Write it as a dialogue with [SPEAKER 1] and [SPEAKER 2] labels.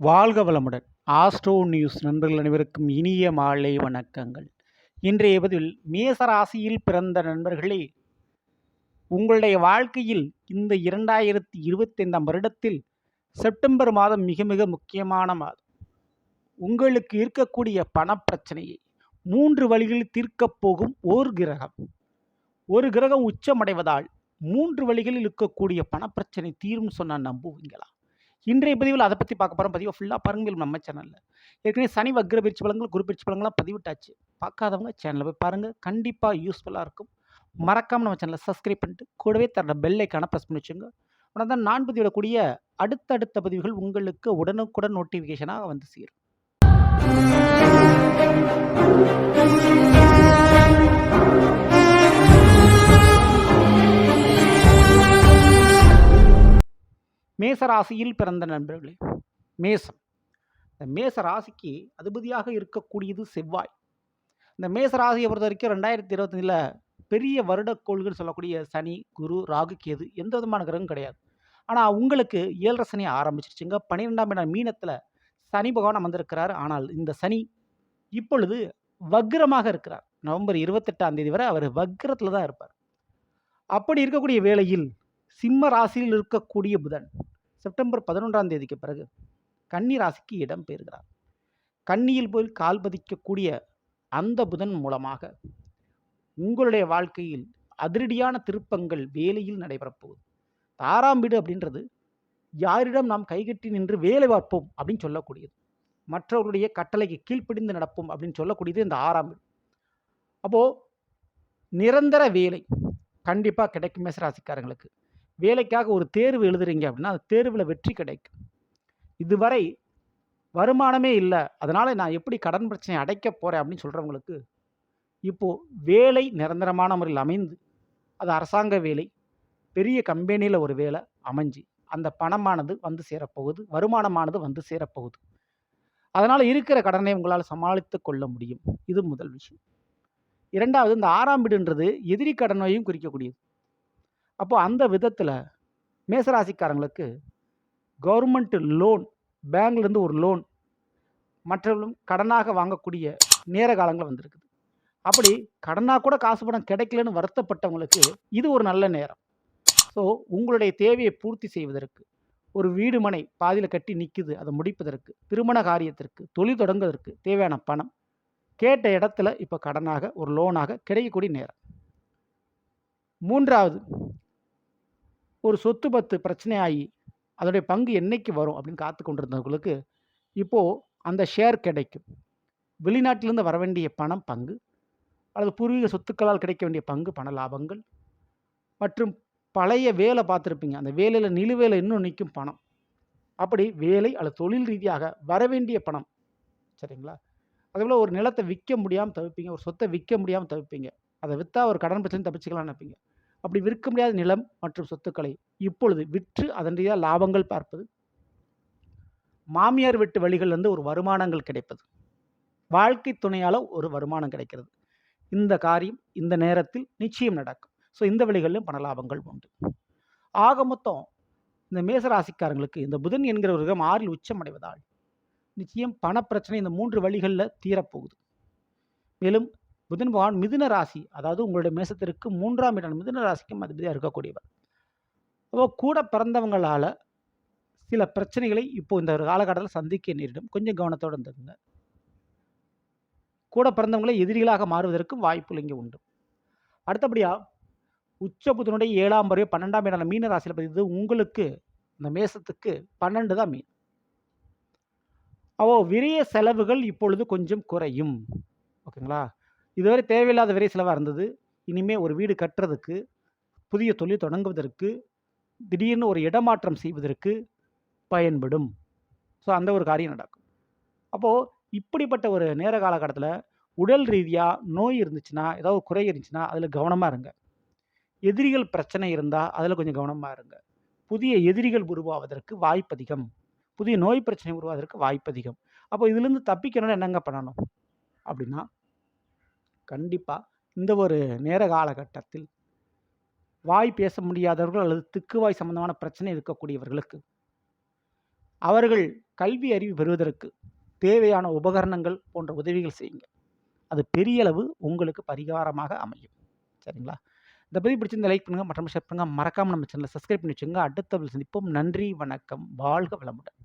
[SPEAKER 1] வாழ்க வளமுடன். Astro news நண்பர்கள் அனைவருக்கும் இனிய மாலை வணக்கங்கள். இன்றைய பதிவில் மேச ராசியில் பிறந்த நண்பர்களே உங்களுடைய வாழ்க்கையில் இந்த இரண்டாயிரத்தி இருபத்தைந்தாம் வருடத்தில் செப்டம்பர் மாதம் மிக மிக முக்கியமான மாதம். உங்களுக்கு இருக்கக்கூடிய பணப்பிரச்சனையை மூன்று வழிகளில் தீர்க்கப் போகும் ஓர் கிரகம். ஒரு கிரகம் உச்சமடைவதால் மூன்று வழிகளில் இருக்கக்கூடிய பணப்பிரச்சனை தீரும் சொன்னால் நம்புவீங்களா? இன்றைய பதிவில் அதை பற்றி பார்க்க போகிறோம் பதிவை ஃபுல்லாக பாருங்கள் நம்ம சேனலில் ஏற்கனவே சனி வக்ர பயிற்சி பலங்கள் குரு பயிற்சி பலங்கள்லாம் பதிவிட்டாச்சு. பார்க்காதவங்க சேனலில் போய் பாருங்கள் கண்டிப்பாக யூஸ்ஃபுல்லாக இருக்கும். மறக்காமல் நம்ம சேனலை சப்ஸ்கிரைப் பண்ணிட்டு கூடவே தர பெல் ஐக்கான ப்ரெஸ் பண்ணி வச்சுங்க உடனே தான் நான் பதிவிடக்கூடிய அடுத்தடுத்த பதிவுகள் உங்களுக்கு உடனுக்குடன் நோட்டிஃபிகேஷனாக வந்து சேரும். மேச ராசியில் பிறந்த நண்பர்களே மேசம். இந்த மேச ராசிக்கு அதிபதியாக இருக்கக்கூடியது செவ்வாய். இந்த மேச ராசியை பொறுத்த வரைக்கும் ரெண்டாயிரத்தி இருபத்தஞ்சில் பெரிய வருடக்கோள்கள் சொல்லக்கூடிய சனி குரு ராகு கேது எந்த விதமான கிரகம் கிடையாது. ஆனால் உங்களுக்கு ஏழரை சனி ஆரம்பிச்சிருச்சுங்க. பன்னிரெண்டாம் இடம் மீனத்தில் சனி பகவான் அமர்ந்திருக்கிறார். ஆனால் இந்த சனி இப்பொழுது வக்ரமாக இருக்கிறார். நவம்பர் இருபத்தெட்டாம் தேதி வரை அவர் வக்ரத்தில் தான் இருப்பார். அப்படி இருக்கக்கூடிய வேளையில் சிம்ம ராசியில் இருக்கக்கூடிய புதன் செப்டம்பர் பதினொன்றாம் தேதிக்கு பிறகு கன்னி ராசிக்கு இடம் பெறுகிறார் கன்னியில் போய் கால் பதிக்கக்கூடிய அந்த புதன் மூலமாக உங்களுடைய வாழ்க்கையில் அதிரடியான திருப்பங்கள் வேலையில் நடைபெறப் போகுது ஆறாம் வீடு அப்படின்றது யாரிடம் நாம் கைகட்டி நின்று வேலை பார்ப்போம் அப்படின்னு சொல்லக்கூடியது. மற்றவருடைய கட்டளைக்கு கீழ்ப்பிடிந்து நடப்போம் அப்படின்னு சொல்லக்கூடியது இந்த ஆறாம் வீடு. அப்போது நிரந்தர வேலை கண்டிப்பாக கிடைக்கும் மேசராசிக்காரங்களுக்கு வேலைக்காக ஒரு தேர்வு எழுதுறீங்க அப்படின்னா அந்த தேர்வில் வெற்றி கிடைக்கும். இதுவரை வருமானமே இல்லை. அதனால் நான் எப்படி கடன் பிரச்சனை அடைக்க போகிறேன் அப்படின்னு சொல்கிறவங்களுக்கு இப்போது வேலை நிரந்தரமான முறையில் அமைந்து அது அரசாங்க வேலை பெரிய கம்பெனியில் ஒரு வேலை அமைஞ்சு அந்த பணமானது வந்து சேரப்போகுது வருமானமானது வந்து சேரப்போகுது. அதனால் இருக்கிற கடனை உங்களால் சமாளித்து கொள்ள முடியும். இது முதல் விஷயம். இரண்டாவது இந்த ஆறாம் வீடுன்றது எதிரி கடனையும் குறிக்கக்கூடியது. அப்போ அந்த விதத்தில் மேசராசிக்காரங்களுக்கு கவர்மெண்ட் லோன் பேங்க்லேருந்து ஒரு லோன் மற்றவர்களும் கடனாக வாங்கக்கூடிய நேர காலங்கள் வந்திருக்குது. அப்படி கடனாக கூட காசு பணம் கிடைக்கலன்னு வருத்தப்பட்டவங்களுக்கு இது ஒரு நல்ல நேரம். ஸோ உங்களுடைய தேவையை பூர்த்தி செய்வதற்கு ஒரு வீடு மனை பாதியில் கட்டி நிற்குது அதை முடிப்பதற்கு திருமண காரியத்திற்கு தொழில் தொடங்குவதற்கு தேவையான பணம் கேட்ட இடத்துல இப்போ கடனாக ஒரு லோனாக கிடைக்கக்கூடிய நேரம். மூன்றாவது ஒரு சொத்து பத்து பிரச்சனையாகி அதோடைய பங்கு என்னைக்கு வரும் அப்படின்னு காத்து கொண்டிருந்தவங்களுக்கு இப்போது அந்த ஷேர் கிடைக்கும். வெளிநாட்டிலிருந்து வர வேண்டிய பணம் பங்கு அல்லது பூர்வீக சொத்துக்களால் கிடைக்க வேண்டிய பங்கு பண லாபங்கள் மற்றும் பழைய வேலை பார்த்துருப்பீங்க. அந்த வேலையில் நிலுவேலை இன்னும் நிற்கும் பணம். அப்படி வேலை அல்லது தொழில் ரீதியாக வர வேண்டிய பணம். சரிங்களா? அதேபோல் ஒரு நிலத்தை விற்க முடியாமல் தவிப்பீங்க ஒரு சொத்தை விற்க முடியாமல் தவிப்பீங்க. அதை விற்றா ஒரு கடன் பிரச்சனை தப்பிச்சுக்கலாம் நினைப்பீங்க. அப்படி விற்க முடியாத நிலம் மற்றும் சொத்துக்களை இப்பொழுது விற்று அதன் லாபங்கள் பார்ப்பது? மாமியார் வெட்டு வழிகள்லேருந்து ஒரு வருமானங்கள் கிடைப்பது. வாழ்க்கை துணையால் ஒரு வருமானம் கிடைக்கிறது. இந்த காரியம் இந்த நேரத்தில் நிச்சயம் நடக்கும். ஸோ இந்த வழிகளிலும் பண லாபங்கள் உண்டு. ஆக மொத்தம் இந்த மேசராசிக்காரங்களுக்கு இந்த புதன் என்கிற ஒரு விதம் ஆறில் உச்சம் அடைவதால் நிச்சயம் பணப்பிரச்சனை இந்த மூன்று வழிகளில் தீரப்போகுது. மேலும் புதன் பகவான் மிதுன ராசி அதாவது உங்களுடைய மேசத்திற்கு மூன்றாம் இடம் மிதுன ராசிக்கும் அதிபதியாக இருக்கக்கூடியவர். அப்போ கூட பிறந்தவங்களால் சில பிரச்சனைகளை இப்போ இந்த காலகட்டத்தில் சந்திக்க நேரிடும். கொஞ்சம் கவனத்தோடு இருந்துங்க கூட பிறந்தவங்களை எதிரிகளாக மாறுவதற்கும் வாய்ப்புகள் இங்கே உண்டு. அடுத்தபடியாக உச்ச புதனுடைய ஏழாம் பருவம் பன்னெண்டாம் இடம் மீன ராசியில் பதிவு உங்களுக்கு இந்த மேசத்துக்கு பன்னெண்டு தான் மீன். அவோ விரிய செலவுகள் இப்பொழுது கொஞ்சம் குறையும். ஓகேங்களா? இதுவரை தேவையில்லாத விரை செலவாக இருந்தது. இனிமேல் ஒரு வீடு கட்டுறதுக்கு புதிய தொழில் தொடங்குவதற்கு திடீர்னு ஒரு இடமாற்றம் செய்வதற்கு பயன்படும். ஸோ அந்த ஒரு காரியம் நடக்கும். அப்போது இப்படிப்பட்ட ஒரு நேர காலகட்டத்தில் உடல் ரீதியாக நோய் இருந்துச்சுன்னா ஏதாவது குறை இருந்துச்சுன்னா அதில் கவனமாக இருங்க. எதிரிகள் பிரச்சனை இருந்தால் அதில் கொஞ்சம் கவனமாக இருங்க. புதிய எதிரிகள் உருவாவதற்கு வாய்ப்பு அதிகம். புதிய நோய் பிரச்சனை உருவாவதற்கு வாய்ப்பு அதிகம். அப்போ இதுலேருந்து தப்பிக்கணும்னு என்னங்க பண்ணணும்? அப்படின்னா கண்டிப்பாக இந்த ஒரு நேர காலகட்டத்தில் வாய் பேச முடியாதவர்கள் அல்லது திக்குவாய் சம்பந்தமான பிரச்சனை இருக்கக்கூடியவர்களுக்கு அவர்கள் கல்வி அறிவு பெறுவதற்கு தேவையான உபகரணங்கள் போன்ற உதவிகள் செய்யுங்க. அது பெரிய அளவு உங்களுக்கு பரிகாரமாக அமையும். சரிங்களா? இந்த பதிவு பிடிச்சிருந்த லைக் பண்ணுங்கள் மற்றும் ஷேர் பண்ணுங்கள் மறக்காமல் நம்ம சேனலை சப்ஸ்கிரைப் பண்ணி வச்சுங்க அடுத்த சந்திப்போம். நன்றி வணக்கம். வாழ்க வளமுடன்.